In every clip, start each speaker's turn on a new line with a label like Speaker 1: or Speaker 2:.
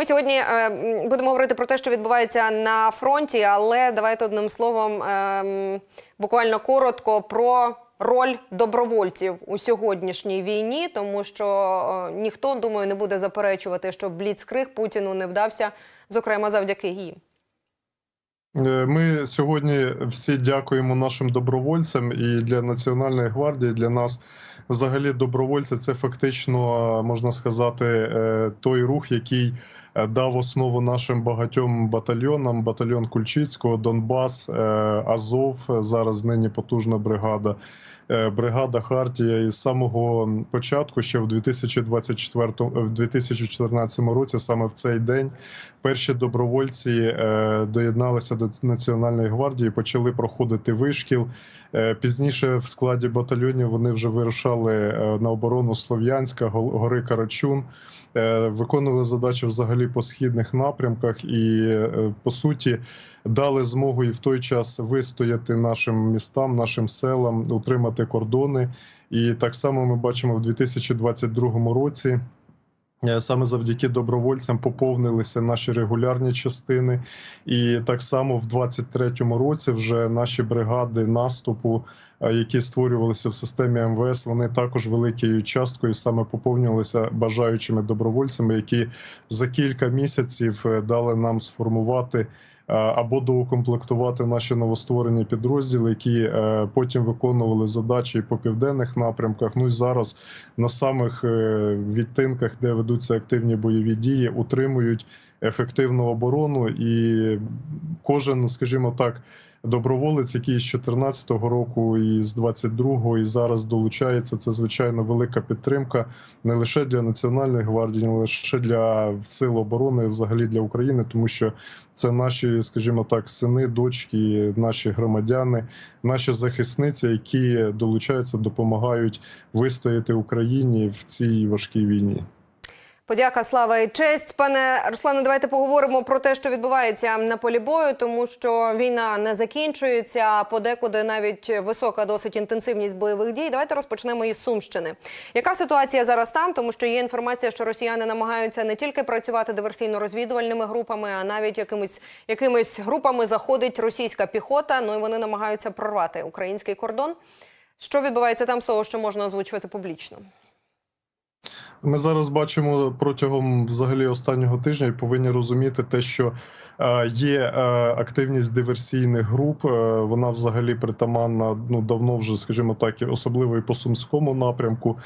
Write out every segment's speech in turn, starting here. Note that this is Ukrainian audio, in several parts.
Speaker 1: Ми сьогодні е, будемо говорити про те, що відбувається на фронті, але давайте одним словом ем, буквально коротко про роль добровольців у сьогоднішній війні, тому що е, ніхто, думаю, не буде заперечувати, що бліцкриг Путіну не вдався, зокрема завдяки їм.
Speaker 2: Е, Ми сьогодні всі дякуємо нашим добровольцям і для Національної гвардії. Для нас взагалі добровольці це фактично е, можна сказати е, той рух, який е, дав основу нашим багатьом батальйонам: батальйон Кульчицького, Донбас, е, Азов. е, Зараз нині потужна бригада. Е, Бригада Хартія із самого початку, ще в 2024 в 2014 році, саме в цей день, перші добровольці е, доєдналися до Національної гвардії, почали проходити вишкіл. Е, Пізніше в складі батальйонів вони вже вирушали на оборону Слов'янська, гори Карачун, виконували задачі взагалі по східних напрямках і по суті дали змогу і в той час вистояти нашим містам, нашим селам, утримати кордони. І так само ми бачимо в 2022 році. Е, Саме завдяки добровольцям поповнилися наші регулярні частини, і так само в 23-му році вже наші бригади наступу, е, які створювалися в системі МВС, вони також великою часткою саме поповнювалися бажаючими добровольцями, які за кілька місяців е, дали нам сформувати або доукомплектувати наші новостворені підрозділи, які е, потім виконували задачі по південних напрямках. Ну і зараз на самих е, відтинках, де ведуться активні бойові дії, утримують ефективну оборону, і кожен, скажімо так. Доброволець, який з 2014 року і з 22-го, і зараз долучається, це звичайно велика підтримка не лише для національної гвардії, не лише для сил оборони, взагалі для України, тому що це наші, скажімо так, сини, дочки, наші громадяни, наші захисниці, які долучаються, допомагають вистояти Україні в цій важкій війні.
Speaker 1: Подяка, слава і честь. Пане Руслане, давайте поговоримо про те, що відбувається на полі бою, тому що війна не закінчується. а Подекуди навіть висока досить інтенсивність бойових дій. Давайте розпочнемо із Сумщини. Яка ситуація зараз там? Тому що є інформація, що росіяни намагаються не тільки працювати диверсійно-розвідувальними групами, а навіть якимись якимись групами заходить російська піхота. Ну і вони намагаються прорвати український кордон. Що відбувається там з того, що можна озвучувати публічно?
Speaker 2: Ми зараз бачимо протягом взагалі останнього тижня і повинні розуміти те, що е, є е, активність диверсійних груп. е, Вона взагалі притаманна ну давно вже, скажімо так, особливо і по сумському напрямку.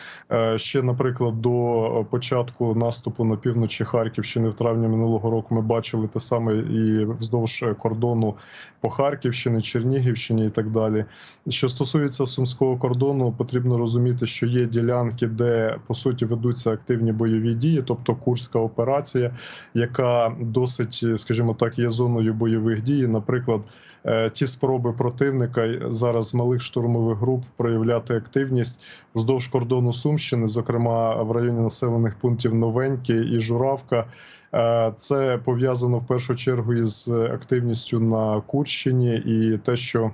Speaker 2: Ще, наприклад, до початку наступу на півночі Харківщини в травні минулого року ми бачили те саме і вздовж кордону по Харківщині, Чернігівщині і так далі. Що стосується сумського кордону, потрібно розуміти, що є ділянки, де по суті ведуться активні бойові дії, тобто Курська операція, яка досить, скажімо так, є зоною бойових дій. Наприклад, е, ті спроби противника зараз малих штурмових груп проявляти активність вздовж кордону Сумщини, зокрема в районі населених пунктів Новеньке і Журавка. Е, Це пов'язано в першу чергу із активністю на Курщині і те, що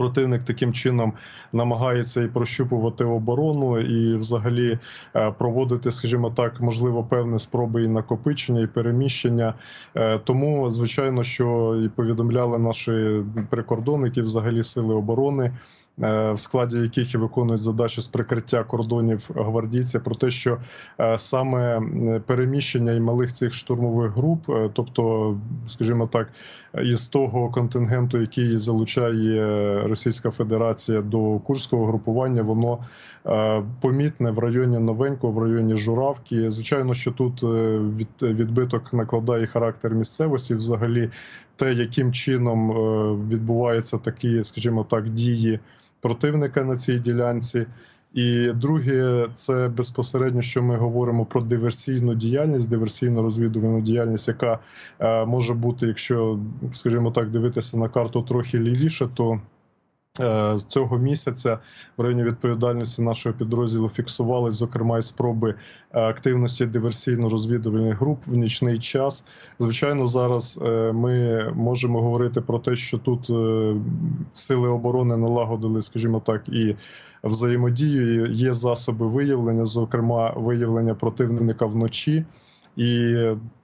Speaker 2: противник таким чином намагається і прощупувати оборону, і взагалі е, проводити, скажімо так, можливо, певні спроби і накопичення, і переміщення. Е, Тому, звичайно, що і повідомляли наші прикордонники, взагалі сили оборони. Е, В складі яких і виконують задачі з прикриття кордонів гвардійці, про те, що е, саме переміщення і малих цих штурмових груп, е, тобто, скажімо так, із того контингенту, який залучає Російська Федерація до курського групування, воно помітне в районі Новенького, в районі Журавки. Звичайно, що тут від, відбиток накладає характер місцевості, взагалі те, яким чином відбуваються такі, скажімо так, дії противника на цій ділянці. І друге, це безпосередньо, що ми говоримо про диверсійну діяльність, диверсійно розвідувальну діяльність, яка е, може бути, якщо, скажімо так, дивитися на карту трохи лівіше, то з цього місяця в районі відповідальності нашого підрозділу фіксувались, зокрема, і спроби е, активності диверсійно-розвідувальних груп в нічний час. Звичайно, зараз е, ми можемо говорити про те, що тут е, сили оборони налагодили, скажімо так, і взаємодію. Є засоби виявлення, зокрема, виявлення противника вночі. І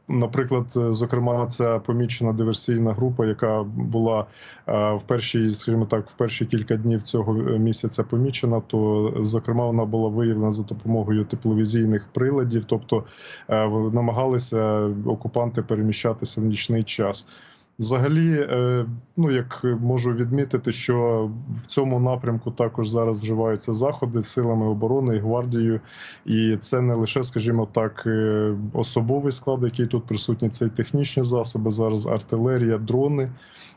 Speaker 2: Наприклад, е, зокрема, ця помічена диверсійна група, яка була е, в перші, скажімо так, в перші кілька днів цього е, місяця помічена, то зокрема вона була виявлена за допомогою тепловізійних приладів, тобто намагалися окупанти переміщатися в нічний час. Взагалі, е, ну як можу відмітити, що в цьому напрямку також зараз вживаються заходи силами оборони і гвардією, і це не лише, скажімо так, е, особовий склад, який тут присутній, це й технічні засоби, зараз артилерія, дрони,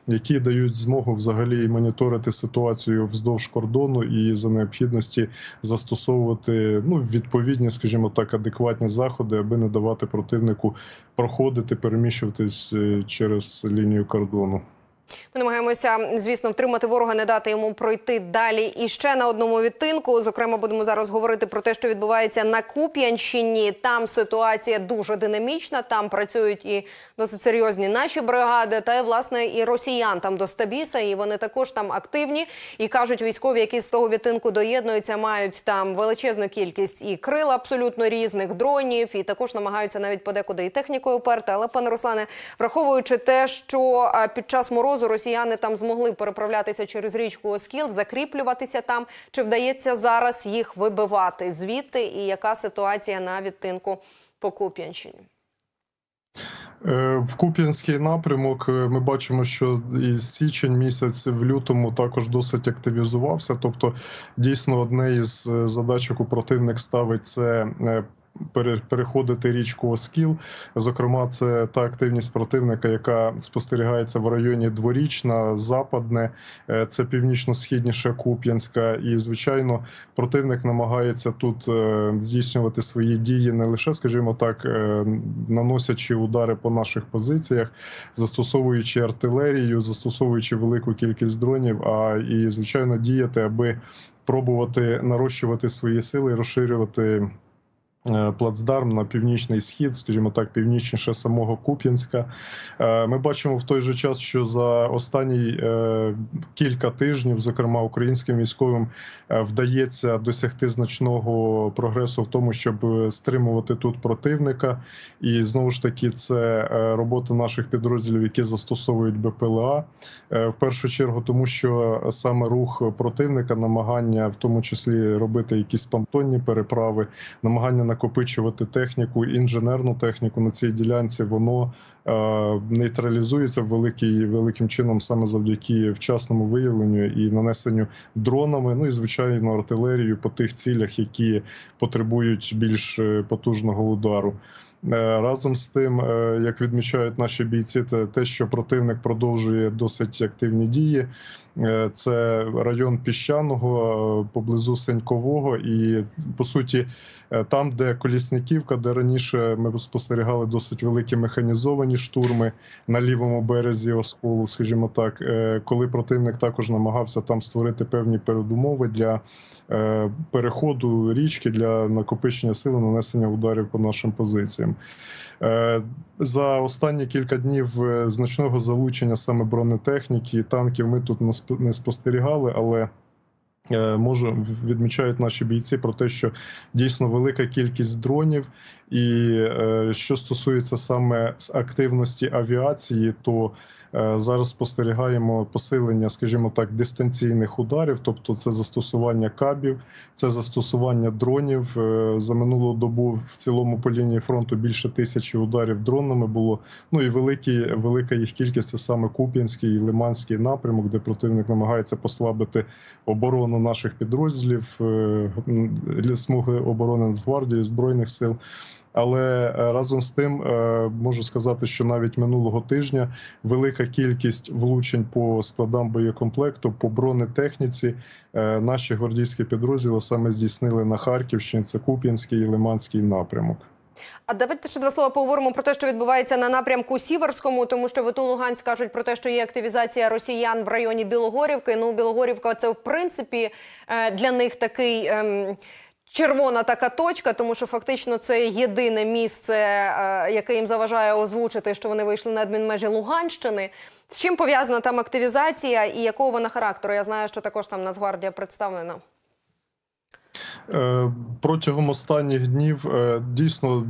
Speaker 2: які дають змогу взагалі моніторити ситуацію вздовж кордону і за необхідності застосовувати ну відповідні, скажімо так, адекватні заходи, аби не давати противнику проходити, переміщуватись е, через лінію кордону.
Speaker 1: Ми намагаємося, звісно, втримати ворога, не дати йому пройти далі. І ще на одному відтинку. Зокрема, будемо зараз говорити про те, що відбувається на Куп'янщині. Там ситуація дуже динамічна. Там працюють і досить серйозні наші бригади, та власне і росіян там до Стабіса. І вони також там активні. І кажуть, військові, які з того відтинку доєднуються, мають там величезну кількість і крил абсолютно різних дронів, і також намагаються навіть подекуди і технікою перти. Але пане Руслане, враховуючи те, що під час морозу росіяни там змогли переправлятися через річку Оскіл, закріплюватися там, чи вдається зараз їх вибивати звідти, і яка ситуація на відтинку по Куп'янщині?
Speaker 2: Е, В Куп'янський напрямок е, ми бачимо, що і січень місяць в лютому також досить активізувався. Тобто, дійсно, одне із е, задач, яку противник ставить, це переходити річку Оскіл. Зокрема, це та активність противника, яка спостерігається в районі Дворічна, Западне, е, це північно-східніше Куп'янська. І, звичайно, противник намагається тут е, здійснювати свої дії не лише, скажімо так, е, наносячи удари по наших позиціях, застосовуючи артилерію, застосовуючи велику кількість дронів, а і звичайно діяти, аби пробувати нарощувати свої сили і розширювати. Е, Плацдарм на північний схід, скажімо так, північніше самого Куп'янська. Е, Ми бачимо в той же час, що за останні е, кілька тижнів, зокрема українським військовим, вдається досягти значного прогресу в тому, щоб стримувати тут противника. І знову ж таки, це робота наших підрозділів, які застосовують БПЛА. В першу чергу, тому що саме рух противника, намагання, в тому числі робити якісь понтонні переправи, намагання накопичувати техніку, інженерну техніку на цій ділянці, воно е, нейтралізується великий, великим чином саме завдяки вчасному виявленню і нанесенню дронами. Ну і звичайно артилерією по тих цілях, які потребують більш е, потужного удару. Е, Разом з тим, е, як відмічають наші бійці, те, що противник продовжує досить активні дії. Е, Це район піщаного поблизу Сенькового, і по суті, там, де Колісняківка, де раніше ми спостерігали досить великі механізовані штурми на лівому березі Осколу, скажімо так, коли противник також намагався там створити певні передумови для переходу річки для накопичення сили, нанесення ударів по нашим позиціям. Е, За останні кілька днів е, значного залучення саме бронетехніки і танків ми тут не спостерігали, але е, можу відмічають наші бійці про те, що дійсно велика кількість дронів. І що стосується саме активності авіації, то зараз спостерігаємо посилення, скажімо так, дистанційних ударів, тобто це застосування кабів, це застосування дронів. Е, За минулу добу в цілому по лінії фронту більше тисячі ударів дронами було. Ну і великі, велика їх кількість це саме Куп'янський і Лиманський напрямок, де противник намагається послабити оборону наших підрозділів, е, смуги оборони Нацгвардії, збройних сил. Але е, разом з тим е, можу сказати, що навіть минулого тижня велика кількість влучень по складам боєкомплекту, по бронетехніці е, наші гвардійські підрозділи саме здійснили на Харківщині. Це Куп'янський і Лиманський напрямок.
Speaker 1: А давайте ще два слова поговоримо про те, що відбувається на напрямку Сіверському, тому що ВТУ Луганськ кажуть про те, що є активізація росіян в районі Білогорівки. Ну, Білогорівка це в принципі для них такий. Червона така точка, тому що фактично це єдине місце, е, яке їм заважає озвучити, що вони вийшли на адмінмежі Луганщини. З чим пов'язана там активізація і якого вона характеру? Я знаю, що також там Нацгвардія представлена.
Speaker 2: Е, Протягом останніх днів е, дійсно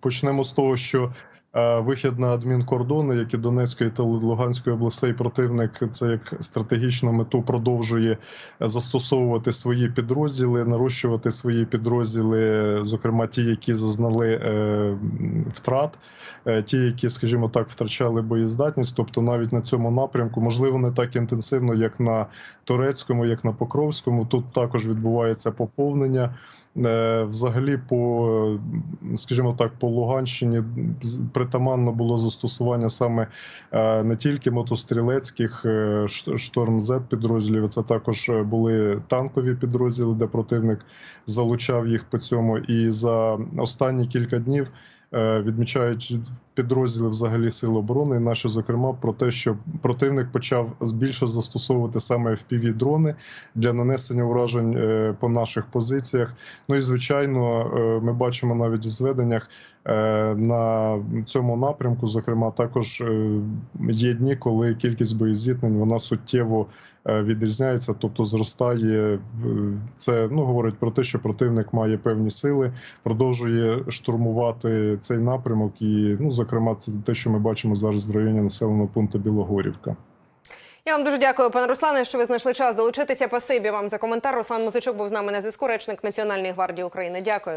Speaker 2: почнемо з того, що вихід на адмінкордони, як і Донецької та Луганської областей, противник це як стратегічну мету продовжує застосовувати свої підрозділи, нарощувати свої підрозділи, зокрема ті, які зазнали е, втрат, е, ті, які, скажімо так, втрачали боєздатність. Тобто, навіть на цьому напрямку, можливо, не так інтенсивно, як на турецькому, як на Покровському. Тут також відбувається поповнення. Е, Взагалі, по скажімо так, по Луганщині притаманно було застосування саме е, не тільки мотострілецьких е, шторм Z підрозділів, це також е, були танкові підрозділи, де противник залучав їх по цьому. І за останні кілька днів відмічають підрозділи взагалі сил оборони, наші зокрема, про те, що противник почав більше застосовувати саме fpv дрони для нанесення уражень е, по наших позиціях. Ну і звичайно, е, ми бачимо навіть у зведеннях е, на цьому напрямку. Зокрема, також е, є дні, коли кількість боєзіткнень вона суттєво е, відрізняється, тобто зростає. Е, Це ну говорить про те, що противник має певні сили, продовжує штурмувати цей напрямок, і ну зокрема, це те, що ми бачимо зараз в районі населеного пункту Білогорівка.
Speaker 1: Я вам дуже дякую, пане Руслане, що ви знайшли час долучитися. Пасибі вам за коментар. Руслан Музичук був з нами на зв'язку. Речник Національної гвардії України. Дякую.